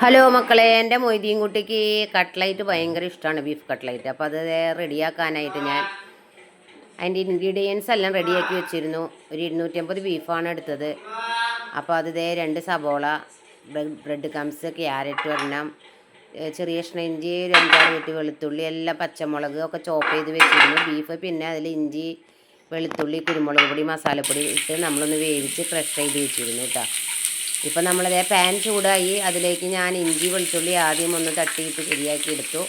Hello മക്കളെ എന്റെ മൊയ്തീൻ കുട്ടിക്ക് കട്ട്ലൈറ്റ് ഭയങ്കര ഇഷ്ടമാണ് ബീഫ് കട്ട്ലൈറ്റ്. അപ്പോൾ അത് റെഡിയാക്കാനായിട്ട് ഞാൻ അതിന്റെ ഇൻഗ്രീഡിയൻസ് എല്ലാം റെഡിയാക്കി വെച്ചിരുന്നു. ഒരു ഇരുന്നൂറ്റമ്പത് ബീഫാണ് എടുത്തത്. അപ്പോൾ അത് രണ്ട് സബോള ബ്രെഡ് കംസ് ക്യാരറ്റ് ഒരെണ്ണം ചെറിയ കഷ്ണം ഇഞ്ചി അഞ്ചാറ് വെട്ടി വെളുത്തുള്ളി എല്ലാം പച്ചമുളക് ഒക്കെ ചോപ്പ് ചെയ്ത് വെച്ചിരുന്നു. ബീഫ് പിന്നെ അതിൽ ഇഞ്ചി വെളുത്തുള്ളി കുരുമുളക് പൊടി മസാലപ്പൊടി ഇട്ട് നമ്മളൊന്ന് വേവിച്ച് ക്രഷ് ചെയ്ത് വെച്ചിരുന്നു കേട്ടോ ഇപ്പം നമ്മളതേ പാൻ ചൂടായി അതിലേക്ക് ഞാൻ ഇഞ്ചി വെളുത്തുള്ളി ആദ്യം ഒന്ന് തട്ടിയിട്ട് ശരിയാക്കി എടുത്തു.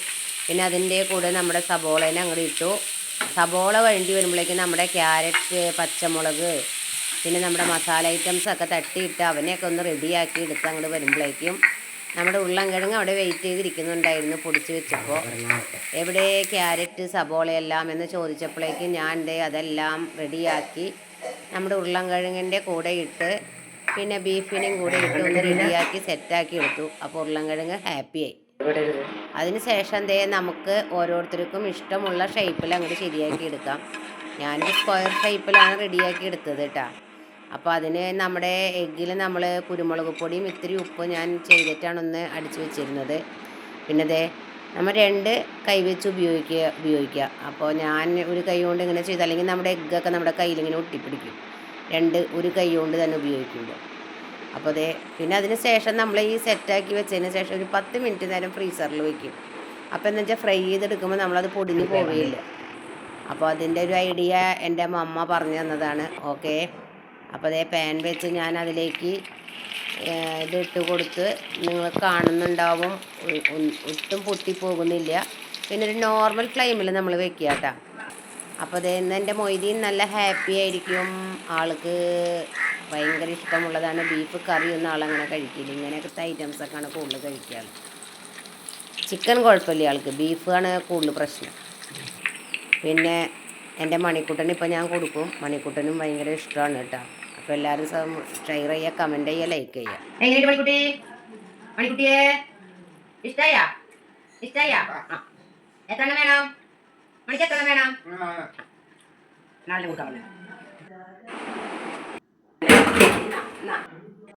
പിന്നെ അതിന്റെ കൂടെ നമ്മുടെ സബോളേനെ അങ്ങോട്ട് ഇട്ടു. സബോള വഴണ്ടി വരുമ്പോഴേക്കും നമ്മുടെ ക്യാരറ്റ് പച്ചമുളക് പിന്നെ നമ്മുടെ മസാല ഐറ്റംസ് ഒക്കെ തട്ടിയിട്ട് അവനെയൊക്കെ ഒന്ന് റെഡിയാക്കി എടുത്ത് അങ്ങോട്ട് വരുമ്പോഴേക്കും നമ്മുടെ ഉള്ളംകിഴങ്ങ് അവിടെ വെയിറ്റ് ചെയ്തിരിക്കുന്നുണ്ടായിരുന്നു പൊടിച്ച് വെച്ചപ്പോൾ. എവിടെ ക്യാരറ്റ് സബോളയെല്ലാം എന്ന് ചോദിച്ചപ്പോഴേക്കും ഞാൻ അതെല്ലാം റെഡിയാക്കി നമ്മുടെ ഉരുളൻകിഴങ്ങിന്റെ കൂടെ ഇട്ട് പിന്നെ ബീഫിനെയും കൂടെ ഇട്ട് ഒന്ന് റെഡിയാക്കി സെറ്റാക്കി എടുത്തു. അപ്പോൾ ഉരുളൻകിഴങ്ങ് ഹാപ്പിയായി അതിനുശേഷം ദേ നമുക്ക് ഓരോരുത്തർക്കും ഇഷ്ടമുള്ള ഷേപ്പിൽ അങ്ങോട്ട് ശരിയാക്കി എടുക്കാം. ഞാൻ സ്ക്വയർ ഷേപ്പിലാണ് റെഡിയാക്കി എടുത്തത് കേട്ടോ അപ്പോൾ അതിന് നമ്മുടെ എഗ്ഗിൽ നമ്മൾ കുരുമുളക് പൊടിയും ഇത്തിരി ഉപ്പും ഞാൻ ചെയ്തിട്ടാണ് ഒന്ന് അടിച്ചു വെച്ചിരുന്നത്. പിന്നെ ദേ നമ്മൾ രണ്ട് കൈ വെച്ച് ഉപയോഗിക്കുക ഉപയോഗിക്കുക അപ്പോൾ ഞാൻ ഒരു കൈ കൊണ്ട് ഇങ്ങനെ ചെയ്ത് അല്ലെങ്കിൽ നമ്മുടെ എഗ്ഗൊക്കെ നമ്മുടെ കയ്യിൽ ഇങ്ങനെ ഒട്ടിപ്പിടിക്കും. രണ്ട് ഒരു കൈ കൊണ്ട് തന്നെ ഉപയോഗിക്കുമ്പോൾ അപ്പോൾ അതെ പിന്നെ അതിന് ശേഷം നമ്മൾ ഈ സെറ്റാക്കി വെച്ചതിന് ശേഷം ഒരു പത്ത് മിനിറ്റ് നേരം ഫ്രീസറിൽ വെക്കും. അപ്പോൾ എന്താ വെച്ചാൽ ഫ്രൈ ചെയ്തെടുക്കുമ്പോൾ നമ്മളത് പൊടിഞ്ഞ് പോവുകയില്ല. അപ്പോൾ അതിന്റെ ഒരു ഐഡിയ എന്റെ അമ്മ പറഞ്ഞു തന്നതാണ്. ഓക്കെ. അപ്പോൾ അതേ പാൻ വെച്ച് ഞാൻ അതിലേക്ക് ഇതിട്ട് ഇത് ഇട്ട് കൊടുത്ത് നിങ്ങൾ കാണുന്നുണ്ടാവും. ഒട്ടും പൊട്ടിപ്പോകുന്നില്ല. പിന്നെ ഒരു നോർമൽ ഫ്ലെയിമിൽ നമ്മൾ വെക്കുക കേട്ടോ. അപ്പോൾ അതേ ഇന്ന് എന്റെ മൊയ്തീൻ നല്ല ഹാപ്പി ആയിരിക്കും. ആൾക്ക് ഭയങ്കര ഇഷ്ടമുള്ളതാണ് ബീഫ് കറി ഒന്നും ആളങ്ങനെ കഴിക്കില്ല. ഇങ്ങനെയൊക്കെ ഐറ്റംസൊക്കെയാണ് കൂടുതൽ കഴിക്കുക ചിക്കൻ കുഴപ്പമില്ല ആൾക്ക്. ബീഫാണ് കൂടുതൽ പ്രശ്നം. പിന്നെ എന്റെ മണിക്കുട്ടന് ഇപ്പോൾ ഞാൻ കൊടുക്കും. മണിക്കുട്ടനും ഭയങ്കര ഇഷ്ടമാണ് കേട്ടോ. അപ്പോൾ എല്ലാവരും ഷെയർ ചെയ്യുക കമന്റ് ചെയ്യുക ലൈക്ക് ചെയ്യുക. മണിക്കുട്ടി? മണിക്കുട്ടിയെ? എത്ര വേണം? நாளைக்கு விட்டாங்க